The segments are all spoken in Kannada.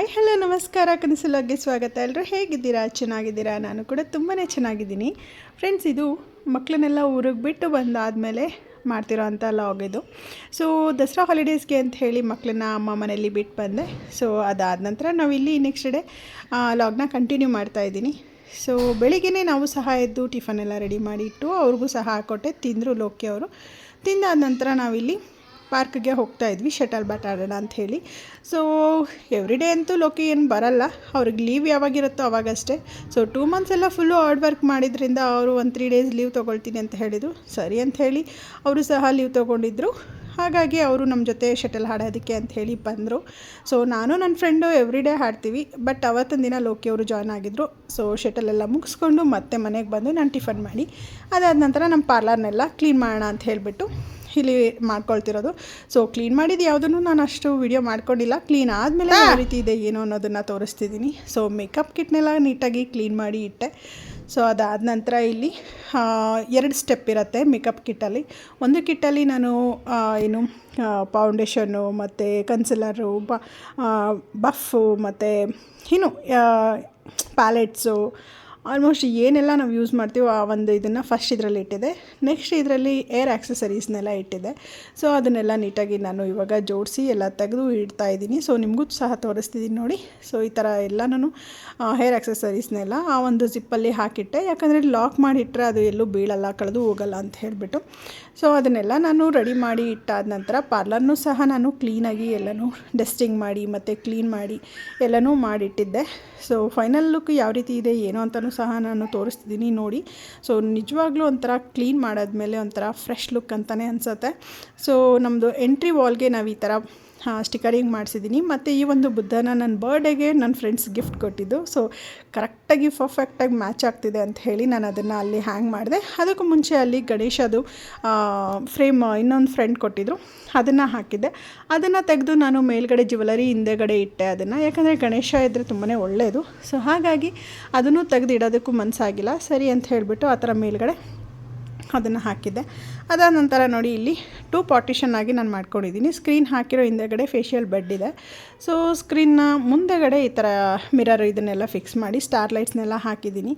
ಹಾಯ್, ಹಲೋ, ನಮಸ್ಕಾರ, ಕನಸಲೋಗೆ ಸ್ವಾಗತ. ಎಲ್ಲರೂ ಹೇಗಿದ್ದೀರಾ? ಚೆನ್ನಾಗಿದ್ದೀರಾ? ನಾನು ಕೂಡ ತುಂಬಾ ಚೆನ್ನಾಗಿದ್ದೀನಿ. ಫ್ರೆಂಡ್ಸ್ ಇದು ಮಕ್ಕಳನ್ನೆಲ್ಲ ಊರಿಗೆ ಬಿಟ್ಟು ಬಂದಾದಮೇಲೆ ಮಾಡ್ತಿರೋ ಅಂಥ ಲಾಗ್ ಇದು. ಸೊ ದಸರಾ ಹಾಲಿಡೇಸ್ಗೆ ಅಂತ ಹೇಳಿ ಮಕ್ಕಳನ್ನ ಅಮ್ಮ ಮನೆಯಲ್ಲಿ ಬಿಟ್ಟು ಬಂದೆ. ಸೊ ಅದಾದ ನಂತರ ನಾವಿಲ್ಲಿ ನೆಕ್ಸ್ಟ್ ಡೇ ಲಾಗ್ನ ಕಂಟಿನ್ಯೂ ಮಾಡ್ತಾ ಇದ್ದೀನಿ. ಸೊ ಬೆಳಿಗ್ಗೆ ನಾವು ಸಹ ಎದ್ದು ಟಿಫನ್ ಎಲ್ಲ ರೆಡಿ ಮಾಡಿಟ್ಟು ಅವ್ರಿಗೂ ಸಹ ಹಾಕೊಟ್ಟೆ. ತಿಂದರು ಲೋಕೆ ಅವರು. ತಿಂದಾದ ನಂತರ ನಾವಿಲ್ಲಿ ಪಾರ್ಕ್ಗೆ ಹೋಗ್ತಾ ಇದ್ವಿ, ಶಟಲ್ ಬ್ಯಾಟ್ ಆಡೋಣ ಅಂತ ಹೇಳಿ. ಸೊ ಎವ್ರಿ ಡೇ ಅಂತೂ ಲೋಕಿ ಏನು ಬರಲ್ಲ. ಅವ್ರಿಗೆ ಲೀವ್ ಯಾವಾಗಿರುತ್ತೋ ಅವಾಗಷ್ಟೇ. ಸೊ ಟೂ ಮಂತ್ಸ್ ಎಲ್ಲ ಫುಲ್ಲು ಹಾರ್ಡ್ ವರ್ಕ್ ಮಾಡಿದ್ರಿಂದ ಅವರು ಒಂದು ತ್ರೀ ಡೇಸ್ ಲೀವ್ ತೊಗೊಳ್ತೀನಿ ಅಂತ ಹೇಳಿದರು. ಸರಿ ಅಂತ ಹೇಳಿ ಅವರು ಸಹ ಲೀವ್ ತೊಗೊಂಡಿದ್ರು. ಹಾಗಾಗಿ ಅವರು ನಮ್ಮ ಜೊತೆ ಶಟಲ್ ಹಾಡೋದಕ್ಕೆ ಅಂತ ಹೇಳಿ ಬಂದರು. ಸೊ ನಾನು ನನ್ನ ಫ್ರೆಂಡು ಎವ್ರಿ ಡೇ ಹಾಡ್ತೀವಿ. ಬಟ್ ಅವತ್ತಿನ ದಿನ ಲೋಕಿ ಅವರು ಜಾಯ್ನ್ ಆಗಿದ್ದರು ಸೊ ಶಟಲ್ ಎಲ್ಲ ಮುಗಿಸ್ಕೊಂಡು ಮತ್ತೆ ಮನೆಗೆ ಬಂದು ನಾನು ಟಿಫನ್ ಮಾಡಿ, ಅದಾದ ನಂತರ ನಮ್ಮ ಪಾರ್ಲರ್ನೆಲ್ಲ ಕ್ಲೀನ್ ಮಾಡೋಣ ಅಂತ ಹೇಳಿಬಿಟ್ಟು ಇಲ್ಲಿ ಮಾಡ್ಕೊಳ್ತಿರೋದು. ಸೊ ಕ್ಲೀನ್ ಮಾಡಿದ್ದು ಯಾವುದನ್ನು ನಾನು ಅಷ್ಟು ವಿಡಿಯೋ ಮಾಡ್ಕೊಂಡಿಲ್ಲ. ಕ್ಲೀನ್ ಆದಮೇಲೆ ಯಾವ ರೀತಿ ಇದೆ ಏನು ಅನ್ನೋದನ್ನು ತೋರಿಸ್ತಿದ್ದೀನಿ. ಸೊ ಮೇಕಪ್ ಕಿಟ್ನೆಲ್ಲ ನೀಟಾಗಿ ಕ್ಲೀನ್ ಮಾಡಿ ಇಟ್ಟೆ. ಸೊ ಅದಾದ ನಂತರ ಇಲ್ಲಿ ಎರಡು ಸ್ಟೆಪ್ ಇರುತ್ತೆ ಮೇಕಪ್ ಕಿಟ್ಟಲ್ಲಿ ಒಂದು ಕಿಟ್ಟಲ್ಲಿ ನಾನು ಏನು ಫೌಂಡೇಶನ್ನು ಮತ್ತು ಕನ್ಸಿಲರು ಬ ಬಫು ಮತ್ತು ಏನು ಪ್ಯಾಲೆಟ್ಸು ಆಲ್ಮೋಸ್ಟ್ ಏನೆಲ್ಲ ನಾವು ಯೂಸ್ ಮಾಡ್ತೀವೋ ಆ ಒಂದು ಇದನ್ನು ಫಸ್ಟ್ ಇದರಲ್ಲಿ ಇಟ್ಟಿದೆ. ನೆಕ್ಸ್ಟ್ ಇದರಲ್ಲಿ ಏರ್ ಆ್ಯಕ್ಸಸರೀಸ್ನೆಲ್ಲ ಇಟ್ಟಿದೆ. ಸೊ ಅದನ್ನೆಲ್ಲ ನೀಟಾಗಿ ನಾನು ಇವಾಗ ಜೋಡಿಸಿ ಎಲ್ಲ ತೆಗೆದು ಇಡ್ತಾ ಇದ್ದೀನಿ. ಸೊ ನಿಮಗೂ ಸಹ ತೋರಿಸ್ತಿದ್ದೀನಿ ನೋಡಿ. ಸೊ ಈ ಥರ ಎಲ್ಲ ನಾನು ಹೇರ್ ಆ್ಯಕ್ಸಸರೀಸ್ನೆಲ್ಲ ಆ ಒಂದು ಜಿಪ್ಪಲ್ಲಿ ಹಾಕಿಟ್ಟೆ. ಯಾಕಂದರೆ ಲಾಕ್ ಮಾಡಿಟ್ಟರೆ ಅದು ಎಲ್ಲೂ ಬೀಳಲ್ಲ, ಕಳೆದು ಹೋಗಲ್ಲ ಅಂತ ಹೇಳಿಬಿಟ್ಟು. ಸೊ ಅದನ್ನೆಲ್ಲ ನಾನು ರೆಡಿ ಮಾಡಿ ಇಟ್ಟಾದ ನಂತರ ಪಾರ್ಲರ್ನೂ ಸಹ ನಾನು ಕ್ಲೀನಾಗಿ ಎಲ್ಲನೂ ಡಸ್ಟಿಂಗ್ ಮಾಡಿ ಮತ್ತು ಕ್ಲೀನ್ ಮಾಡಿ ಎಲ್ಲನೂ ಮಾಡಿಟ್ಟಿದ್ದೆ. ಸೊ ಫೈನಲ್ ಲುಕ್ ಯಾವ ರೀತಿ ಇದೆ, ಏನೋ ಅಂತಲೂ ಸಹ ನಾನು ತೋರಿಸ್ತಿದ್ದೀನಿ ನೋಡಿ. ಸೊ ನಿಜವಾಗ್ಲೂ ಒಂಥರ ಕ್ಲೀನ್ ಮಾಡಾದ್ಮೇಲೆ ಒಂಥರ ಫ್ರೆಶ್ ಲುಕ್ ಅಂತಲೇ ಅನಿಸುತ್ತೆ. ಸೊ ನಮ್ಮದು ಎಂಟ್ರಿ ವಾಲ್ಗೆ ನಾವು ಈ ಥರ ಸ್ಟಿಕರಿಂಗ್ ಮಾಡಿಸಿದ್ದೀನಿ. ಮತ್ತು ಈ ಒಂದು ಬುದ್ಧನ ನನ್ನ ಬರ್ಡೇಗೆ ನನ್ನ ಫ್ರೆಂಡ್ಸ್ ಗಿಫ್ಟ್ ಕೊಟ್ಟಿದ್ದು. ಸೊ ಕರೆಕ್ಟಾಗಿ ಪರ್ಫೆಕ್ಟಾಗಿ ಮ್ಯಾಚ್ ಆಗ್ತಿದೆ ಅಂತ ಹೇಳಿ ನಾನು ಅದನ್ನು ಅಲ್ಲಿ ಹ್ಯಾಂಗ್ ಮಾಡಿದೆ. ಅದಕ್ಕೂ ಮುಂಚೆ ಅಲ್ಲಿ ಗಣೇಶದು ಫ್ರೇಮ್ ಇನ್ನೊಂದು ಫ್ರೆಂಡ್ ಕೊಟ್ಟಿದ್ರು. ಅದನ್ನು ಹಾಕಿದ್ದೆ. ಅದನ್ನು ತೆಗೆದು ನಾನು ಮೇಲ್ಗಡೆ ಜ್ಯುವೆಲರಿ ಹಿಂದೆಗಡೆ ಇಟ್ಟೆ ಅದನ್ನು. ಯಾಕಂದರೆ ಗಣೇಶ ಇದ್ದರೆ ತುಂಬಾ ಒಳ್ಳೆಯದು ಸೊ ಹಾಗಾಗಿ ಅದನ್ನು ತೆಗೆದು ಇಡೋದಕ್ಕೂ ಮನಸ್ಸಾಗಿಲ್ಲ ಸರಿ ಅಂತ ಹೇಳಿಬಿಟ್ಟು ಆ ಥರ ಮೇಲ್ಗಡೆ ಅದನ್ನು ಹಾಕಿದ್ದೆ. ಅದಾದ ನಂತರ ನೋಡಿ ಇಲ್ಲಿ ಟೂ ಪಾರ್ಟಿಷನ್ ಆಗಿ ನಾನು ಮಾಡ್ಕೊಂಡಿದ್ದೀನಿ. ಸ್ಕ್ರೀನ್ ಹಾಕಿರೋ ಹಿಂದೆಗಡೆ ಫೇಶಿಯಲ್ ಬೆಡ್ ಇದೆ. ಸೊ ಸ್ಕ್ರೀನ್ನ ಮುಂದೆಗಡೆ ಈ ಥರ ಮಿರರ್ ಇದನ್ನೆಲ್ಲ ಫಿಕ್ಸ್ ಮಾಡಿ ಸ್ಟಾರ್ ಲೈಟ್ಸ್ನೆಲ್ಲ ಹಾಕಿದ್ದೀನಿ.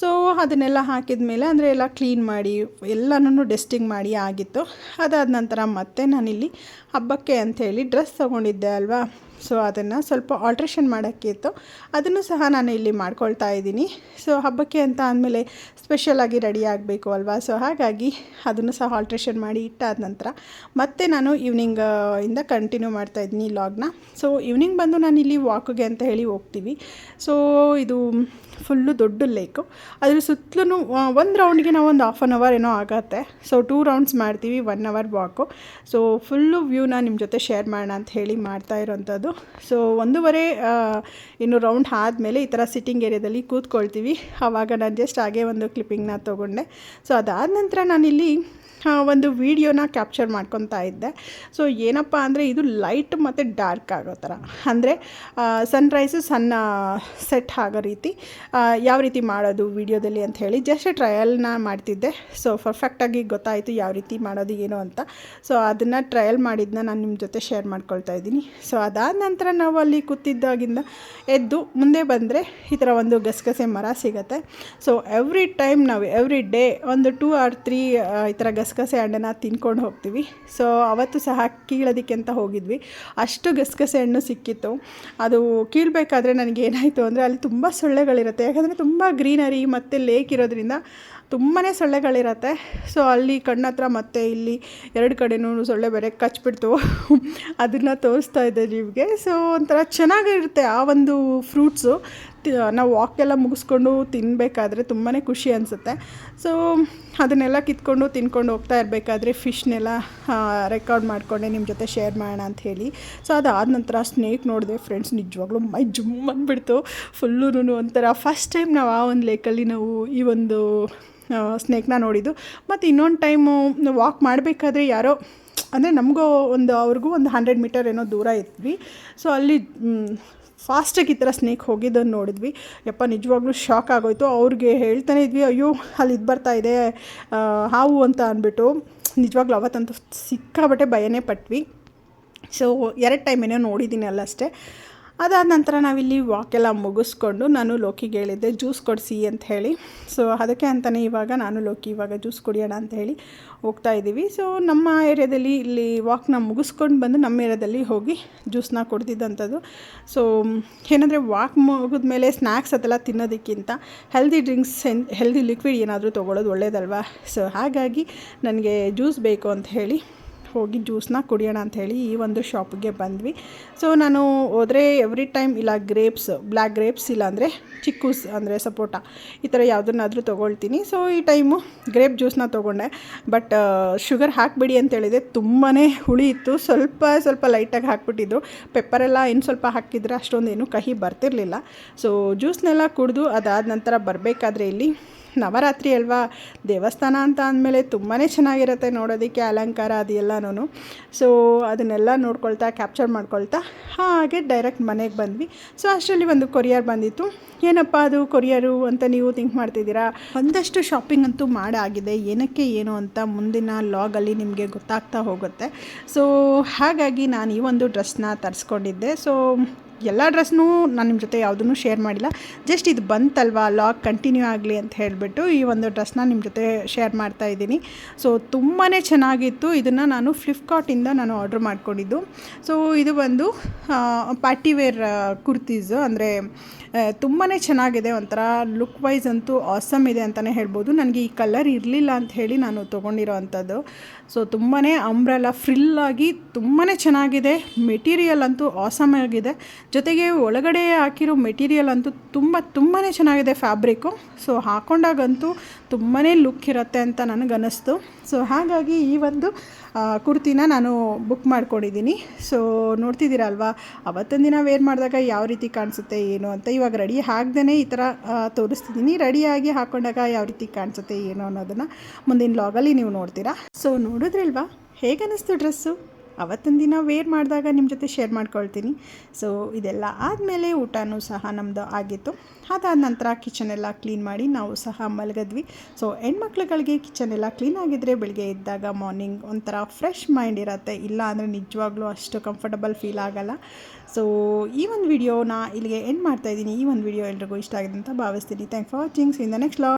ಸೊ ಅದನ್ನೆಲ್ಲ ಹಾಕಿದ ಮೇಲೆ ಅಂದರೆ ಎಲ್ಲ ಕ್ಲೀನ್ ಮಾಡಿ ಎಲ್ಲನೂ ಡೆಸ್ಟಿಂಗ್ ಮಾಡಿ ಆಗಿತ್ತು. ಅದಾದ ನಂತರ ಮತ್ತೆ ನಾನಿಲ್ಲಿ ಹಬ್ಬಕ್ಕೆ ಅಂಥೇಳಿ ಡ್ರೆಸ್ ತೊಗೊಂಡಿದ್ದೆ ಅಲ್ವಾ? ಸೊ ಅದನ್ನು ಸ್ವಲ್ಪ ಆಲ್ಟ್ರೇಷನ್ ಮಾಡೋಕ್ಕಿತ್ತು ಅದನ್ನು ಸಹ ನಾನು ಇಲ್ಲಿ ಮಾಡ್ಕೊಳ್ತಾ ಇದ್ದೀನಿ. ಸೊ ಹಬ್ಬಕ್ಕೆ ಅಂತ ಅಂದಮೇಲೆ ಸ್ಪೆಷಲಾಗಿ ರೆಡಿ ಆಗಬೇಕು ಅಲ್ವಾ? ಸೊ ಹಾಗಾಗಿ ಅದನ್ನು ಸಹ ಆಲ್ಟ್ರೇಷನ್ ಮಾಡಿ ಇಟ್ಟಾದ ನಂತರ ಮತ್ತೆ ನಾನು ಈವ್ನಿಂಗ್ ಇಂದ ಕಂಟಿನ್ಯೂ ಮಾಡ್ತಾ ಇದ್ದೀನಿ ಲಾಗ್ನ ಸೊ ಈವ್ನಿಂಗ್ ಬಂದು ನಾನು ಇಲ್ಲಿ ವಾಕಿಗೆ ಅಂತ ಹೇಳಿ ಹೋಗ್ತೀವಿ. ಸೊ ಇದು ಫುಲ್ಲು ದೊಡ್ಡ ಲೇಕು. ಅದ್ರ ಸುತ್ತಲೂ ಒಂದು ರೌಂಡ್ಗೆ ನಾವು ಒಂದು ಹಾಫ್ ಆನ್ ಅವರ್ ಏನೋ ಆಗುತ್ತೆ. ಸೊ ಟೂ ರೌಂಡ್ಸ್ ಮಾಡ್ತೀವಿ one hour walk so full ವ್ಯೂನ ನಿಮ್ಮ ಜೊತೆ ಶೇರ್ ಮಾಡೋಣ ಅಂತ ಹೇಳಿ ಮಾಡ್ತಾ ಇರೋವಂಥದ್ದು ಸೊ ಒಂದೂವರೆ ಇನ್ನು ರೌಂಡ್ ಆದಮೇಲೆ ಈ ಥರ ಸಿಟ್ಟಿಂಗ್ ಏರಿಯಾದಲ್ಲಿ ಕೂತ್ಕೊಳ್ತೀವಿ. ಆವಾಗ ನಾನು ಜಸ್ಟ್ ಹಾಗೆ ಒಂದು ಕ್ಲಿಪ್ಪಿಂಗ್ನ ತೊಗೊಂಡೆ. ಸೊ ಅದಾದ ನಂತರ ನಾನಿಲ್ಲಿ ಒಂದು ವೀಡಿಯೋನ ಕ್ಯಾಪ್ಚರ್ ಮಾಡ್ಕೊತಾ ಇದ್ದೆ. ಸೊ ಏನಪ್ಪ ಅಂದರೆ ಇದು ಲೈಟ್ ಮತ್ತು ಡಾರ್ಕ್ ಆಗೋ ಥರ ಅಂದರೆ ಸನ್ರೈಸು ಸನ್ ಸೆಟ್ ಆಗೋ ರೀತಿ. ಯಾವ ರೀತಿ ಮಾಡೋದು ವೀಡಿಯೋದಲ್ಲಿ ಅಂತ ಹೇಳಿ ಜಸ್ಟ್ ಟ್ರಯಲ್ನ ಮಾಡ್ತಿದ್ದೆ. ಸೊ ಪರ್ಫೆಕ್ಟಾಗಿ ಗೊತ್ತಾಯಿತು ಯಾವ ರೀತಿ ಮಾಡೋದು ಏನು ಅಂತ. ಸೊ ಅದನ್ನು ಟ್ರಯಲ್ ಮಾಡಿದ್ದನ್ನ ನಾನು ನಿಮ್ಮ ಜೊತೆ ಶೇರ್ ಮಾಡ್ಕೊಳ್ತಾ ಇದ್ದೀನಿ. ಸೊ ಅದಾದ ನಂತರ ನಾವು ಅಲ್ಲಿ ಕೂತಿದ್ದಾಗಿಂದ ಎದ್ದು ಮುಂದೆ ಬಂದರೆ ಈ ಥರ ಒಂದು ಗಸಗಸೆ ಮರ ಸಿಗುತ್ತೆ. ಸೊ ಎವ್ರಿ ಟೈಮ್ ನಾವು ಎವ್ರಿ ಡೇ ಒಂದು ಟೂ ಆರ್ ತ್ರೀ ಈ ಥರ ಗಸಗಸೆ ಹಣ್ಣನ್ನು ತಿನ್ಕೊಂಡು ಹೋಗ್ತೀವಿ. ಸೊ ಅವತ್ತು ಸಹ ಕೀಳೋದಕ್ಕೆ ಅಂತ ಹೋಗಿದ್ವಿ. ಅಷ್ಟು ಗಸಗಸೆ ಹಣ್ಣು ಸಿಕ್ಕಿತ್ತು. ಅದು ಕೀಳಬೇಕಾದ್ರೆ ನನಗೆ ಏನಾಯಿತು ಅಂದರೆ ಅಲ್ಲಿ ತುಂಬ ಸೊಳ್ಳೆಗಳಿರುತ್ತೆ. ಯಾಕಂದರೆ ತುಂಬ ಗ್ರೀನರಿ ಮತ್ತು ಲೇಕ್ ಇರೋದ್ರಿಂದ ತುಂಬಾ ಸೊಳ್ಳೆಗಳಿರತ್ತೆ. ಸೊ ಅಲ್ಲಿ ಕಣ್ಣತ್ರ ಮತ್ತೆ ಇಲ್ಲಿ ಎರಡು ಕಡೆನೂ ಸೊಳ್ಳೆ ಬೇರೆ ಕಚ್ಬಿಡ್ತು. ಅದನ್ನು ತೋರಿಸ್ತಾ ಇದ್ದೆ ನಿಮಗೆ ಸೊ ಒಂಥರ ಚೆನ್ನಾಗಿರುತ್ತೆ ಆ ಒಂದು ಫ್ರೂಟ್ಸು ನಾವು ವಾಕೆಲ್ಲ ಮುಗಿಸ್ಕೊಂಡು ತಿನ್ನಬೇಕಾದ್ರೆ ತುಂಬಾ ಖುಷಿ ಅನಿಸುತ್ತೆ. ಸೊ ಅದನ್ನೆಲ್ಲ ಕಿತ್ಕೊಂಡು ತಿನ್ಕೊಂಡು ಹೋಗ್ತಾ ಇರಬೇಕಾದ್ರೆ ಫಿಶ್ನೆಲ್ಲ ರೆಕಾರ್ಡ್ ಮಾಡಿಕೊಂಡೆ ನಿಮ್ಮ ಜೊತೆ ಶೇರ್ ಮಾಡೋಣ ಅಂತ ಹೇಳಿ. ಸೊ ಅದಾದ ನಂತರ ಸ್ನೇಕ್ ನೋಡಿದೆ ಫ್ರೆಂಡ್ಸ್ ನಿಜವಾಗ್ಲೂ ಮೈ ಜುಮ್ ಅಂದ್ಬಿಡ್ತು. ಫುಲ್ಲೂ ಒಂಥರ ಫಸ್ಟ್ ಟೈಮ್ ನಾವು ಆ ಒಂದು ಲೇಕಲ್ಲಿ ನಾವು ಈ ಒಂದು ಸ್ನೇಕ್ನ ನೋಡಿದ್ದು. ಮತ್ತು ಇನ್ನೊಂದು ಟೈಮು ವಾಕ್ ಮಾಡಬೇಕಾದ್ರೆ ಯಾರೋ, ಅಂದರೆ ನಮಗೂ ಒಂದು ಅವ್ರಿಗೂ ಒಂದು ಹಂಡ್ರೆಡ್ ಮೀಟರ್ ಏನೋ ದೂರ ಇದ್ವಿ. ಸೊ ಅಲ್ಲಿ ಫಾಸ್ಟಾಗಿ ಈ ಥರ ಸ್ನೇಕ್ ಹೋಗಿದ್ದನ್ನು ನೋಡಿದ್ವಿ. ಯಪ್ಪ, ನಿಜವಾಗ್ಲೂ ಶಾಕ್ ಆಗೋಯ್ತು. ಅವ್ರಿಗೆ ಹೇಳ್ತಾನೆ ಇದ್ವಿ, ಅಯ್ಯೋ, ಅಲ್ಲಿ ಇದು ಬರ್ತಾ ಇದೆ ಹಾವು ಅಂತ ಅಂದ್ಬಿಟ್ಟು. ನಿಜವಾಗ್ಲೂ ಅವತ್ತಂತೂ ಸಿಕ್ಕಾಬಟ್ಟೆ ಭಯನೇ ಪಟ್ವಿ. ಸೊ ಎರಡು ಟೈಮ್ ಏನೋ ನೋಡಿದ್ದೀನಿ ಅಲ್ಲಷ್ಟೇ. ಅದಾದ ನಂತರ ನಾವಿಲ್ಲಿ ವಾಕೆಲ್ಲ ಮುಗಿಸ್ಕೊಂಡು ನಾನು ಲೋಕಿಗೆ ಹೇಳಿದ್ದೆ ಜ್ಯೂಸ್ ಕೊಡಿಸಿ ಅಂತ ಹೇಳಿ. ಸೊ ಅದಕ್ಕೆ ಅಂತಲೇ ಇವಾಗ ನಾನು ಲೋಕಿ ಇವಾಗ ಜ್ಯೂಸ್ ಕುಡಿಯೋಣ ಅಂತ ಹೇಳಿ ಹೋಗ್ತಾ ಇದ್ದೀವಿ. ಸೊ ನಮ್ಮ ಏರಿಯಾದಲ್ಲಿ ಇಲ್ಲಿ ವಾಕ್ನ ಮುಗಿಸ್ಕೊಂಡು ಬಂದು ನಮ್ಮ ಏರಿಯಾದಲ್ಲಿ ಹೋಗಿ ಜ್ಯೂಸ್ನ ಕುಡ್ದಿದ್ದಂಥದ್ದು. ಸೊ ಏನಂದರೆ ವಾಕ್ ಮುಗಿದ ಮೇಲೆ ಸ್ನ್ಯಾಕ್ಸ್ ಅದೆಲ್ಲ ತಿನ್ನೋದಕ್ಕಿಂತ ಹೆಲ್ದಿ ಡ್ರಿಂಕ್ಸ್ ಹೆಲ್ದಿ ಲಿಕ್ವಿಡ್ ಏನಾದರೂ ತೊಗೊಳ್ಳೋದು ಒಳ್ಳೇದಲ್ವಾ? ಸೊ ಹಾಗಾಗಿ ನನಗೆ ಜ್ಯೂಸ್ ಬೇಕು ಅಂತ ಹೇಳಿ ಹೋಗಿ ಜ್ಯೂಸ್ನ ಕುಡಿಯೋಣ ಅಂತ ಹೇಳಿ ಈ ಒಂದು ಶಾಪ್ಗೆ ಬಂದ್ವಿ. ಸೊ ನಾನು ಹೋದರೆ ಎವ್ರಿ ಟೈಮ್ ಇಲ್ಲ ಗ್ರೇಪ್ಸ್ ಬ್ಲ್ಯಾಕ್ ಗ್ರೇಪ್ಸ್ ಇಲ್ಲಾಂದರೆ ಚಿಕ್ಕೂಸ್ ಅಂದರೆ ಸಪೋಟ, ಈ ಥರ ಯಾವುದನ್ನಾದರೂ ತೊಗೊಳ್ತೀನಿ. ಸೊ ಈ ಟೈಮು ಗ್ರೇಪ್ ಜ್ಯೂಸ್ನ ತೊಗೊಂಡೆ. ಬಟ್ ಶುಗರ್ ಹಾಕಬೇಡಿ ಅಂತ ಹೇಳಿದೆ ತುಂಬಾ ಹುಳಿ ಇತ್ತು. ಸ್ವಲ್ಪ ಸ್ವಲ್ಪ ಲೈಟಾಗಿ ಹಾಕ್ಬಿಟ್ಟಿದ್ರು ಪೆಪ್ಪರೆಲ್ಲ ಇನ್ನು ಸ್ವಲ್ಪ ಹಾಕಿದರೆ ಅಷ್ಟೊಂದೇನು ಕಹಿ ಬರ್ತಿರಲಿಲ್ಲ. ಸೊ ಜ್ಯೂಸ್ನೆಲ್ಲ ಕುಡಿದು ಅದಾದ ನಂತರ ಬರಬೇಕಾದ್ರೆ ಇಲ್ಲಿ ನವರಾತ್ರಿ ಅಲ್ವಾ? ದೇವಸ್ಥಾನ ಅಂತ ಅಂದಮೇಲೆ ತುಂಬಾ ಚೆನ್ನಾಗಿರುತ್ತೆ ನೋಡೋದಕ್ಕೆ ಅಲಂಕಾರ ಅದು ಎಲ್ಲನೂ ಸೊ ಅದನ್ನೆಲ್ಲ ನೋಡ್ಕೊಳ್ತಾ ಕ್ಯಾಪ್ಚರ್ ಮಾಡ್ಕೊಳ್ತಾ, ಹಾಗೆ ಡೈರೆಕ್ಟ್ ಮನೆಗೆ ಬಂದ್ವಿ. ಸೊ ಅಷ್ಟರಲ್ಲಿ ಒಂದು ಕೊರಿಯರ್ ಬಂದಿತ್ತು. ಏನಪ್ಪ ಅದು ಕೊರಿಯರು ಅಂತ ನೀವು ಥಿಂಕ್ ಮಾಡ್ತಿದ್ದೀರಾ? ಒಂದಷ್ಟು ಶಾಪಿಂಗ್ ಅಂತೂ ಮಾಡಾಗಿದೆ. ಏನಕ್ಕೆ ಏನು ಅಂತ ಮುಂದಿನ ಲಾಗಲ್ಲಿ ನಿಮಗೆ ಗೊತ್ತಾಗ್ತಾ ಹೋಗುತ್ತೆ. ಸೊ ಹಾಗಾಗಿ ನಾನು ಈ ಒಂದು ಡ್ರೆಸ್ನ ತರಿಸ್ಕೊಂಡಿದ್ದೆ. ಸೊ ಎಲ್ಲ ಡ್ರೆಸ್ನೂ ನಾನು ನಿಮ್ಮ ಜೊತೆ ಯಾವುದನ್ನು ಶೇರ್ ಮಾಡಿಲ್ಲ. ಜಸ್ಟ್ ಇದು ಬಂತಲ್ವಾ? ಲಾಗ್ ಕಂಟಿನ್ಯೂ ಆಗಲಿ ಅಂತ ಹೇಳಿಬಿಟ್ಟು ಈ ಒಂದು ಡ್ರೆಸ್ನ ನಿಮ್ಮ ಜೊತೆ ಶೇರ್ ಮಾಡ್ತಾ ಇದ್ದೀನಿ. ಸೊ ತುಂಬಾ ಚೆನ್ನಾಗಿತ್ತು. ಇದನ್ನು ನಾನು ಫ್ಲಿಪ್ಕಾರ್ಟಿಂದ ನಾನು ಆರ್ಡ್ರ್ ಮಾಡ್ಕೊಂಡಿದ್ದು. ಸೊ ಇದು ಬಂದು ಪಾರ್ಟಿವೇರ್ ಕುರ್ತೀಸು ಅಂದರೆ ತುಂಬಾ ಚೆನ್ನಾಗಿದೆ. ಒಂಥರ ಲುಕ್ ವೈಸ್ ಅಂತೂ ಆಸಮ್ ಇದೆ ಅಂತಲೇ ಹೇಳ್ಬೋದು. ನನಗೆ ಈ ಕಲರ್ ಇರಲಿಲ್ಲ ಅಂತ ಹೇಳಿ ನಾನು ತೊಗೊಂಡಿರೋ ಅಂಥದ್ದು. ಸೊ ತುಂಬಾ ಅಂಬ್ರೆಲ್ಲ ಫ್ರಿಲ್ಲಾಗಿ ತುಂಬಾ ಚೆನ್ನಾಗಿದೆ. ಮೆಟೀರಿಯಲ್ ಅಂತೂ ಆಸಮ್ ಆಗಿದೆ. ಜೊತೆಗೆ ಒಳಗಡೆ ಹಾಕಿರೋ ಮೆಟೀರಿಯಲ್ ಅಂತೂ ತುಂಬ ತುಂಬಾ ಚೆನ್ನಾಗಿದೆ ಫ್ಯಾಬ್ರಿಕ್ಕು ಸೊ ಹಾಕೊಂಡಾಗಂತೂ ತುಂಬಾ ಲುಕ್ ಇರುತ್ತೆ ಅಂತ ನನಗನ್ನಿಸ್ತು ಸೊ ಹಾಗಾಗಿ ಈ ಒಂದು ಕುರ್ತಿನ ನಾನು ಬುಕ್ ಮಾಡ್ಕೊಂಡಿದ್ದೀನಿ ಸೊ ನೋಡ್ತಿದ್ದೀರಲ್ವಾ, ಅವತ್ತೊಂದು ದಿನ ವೇರ್ ಮಾಡಿದಾಗ ಯಾವ ರೀತಿ ಕಾಣಿಸುತ್ತೆ, ಏನು ಅಂತ ಇವಾಗ ರೆಡಿ ಆಗದೇ ಈ ಥರ ತೋರಿಸ್ತಿದ್ದೀನಿ ರೆಡಿಯಾಗಿ ಹಾಕೊಂಡಾಗ ಯಾವ ರೀತಿ ಕಾಣಿಸುತ್ತೆ, ಏನು ಅನ್ನೋದನ್ನು ಮುಂದಿನ ಲಾಗಲ್ಲಿ ನೀವು ನೋಡ್ತೀರಾ. ಸೊ ನೋಡಿದ್ರಿಲ್ವಾ ಹೇಗೆ ಅನ್ನಿಸ್ತು ಡ್ರೆಸ್ಸು? ಅವತ್ತೊಂದು ದಿನ ವೇರ್ ಮಾಡಿದಾಗ ನಿಮ್ಮ ಜೊತೆ ಶೇರ್ ಮಾಡ್ಕೊಳ್ತೀನಿ. ಸೊ ಇದೆಲ್ಲ ಆದಮೇಲೆ ಊಟನೂ ಸಹ ನಮ್ಮದು ಆಗಿತ್ತು. ಅದಾದ ನಂತರ ಕಿಚನ್ ಎಲ್ಲ ಕ್ಲೀನ್ ಮಾಡಿ ನಾವು ಸಹ ಮಲಗಿದ್ವಿ. ಸೊ ಹೆಣ್ಮಕ್ಳುಗಳಿಗೆ ಕಿಚನ್ ಎಲ್ಲ ಕ್ಲೀನ್ ಆಗಿದ್ದರೆ ಬೆಳಗ್ಗೆ ಎದ್ದಾಗ ಮಾರ್ನಿಂಗ್ ಒಂಥರ ಫ್ರೆಶ್ ಮೈಂಡ್ ಇರುತ್ತೆ. ಇಲ್ಲ ಅಂದರೆ ನಿಜವಾಗ್ಲೂ ಅಷ್ಟು ಕಂಫರ್ಟಬಲ್ ಫೀಲ್ ಆಗೋಲ್ಲ. ಸೊ ಈ ಒಂದು ವಿಡಿಯೋನ ಇಲ್ಲಿಗೆ ಎಂಡ್ ಮಾಡ್ತಾಯಿದ್ದೀನಿ ಈ ಒಂದು ವಿಡಿಯೋ ಎಲ್ರಿಗೂ ಇಷ್ಟ ಆಗಿದೆ ಅಂತ ಭಾವಿಸ್ತೀನಿ. Thank for watching in the next vlog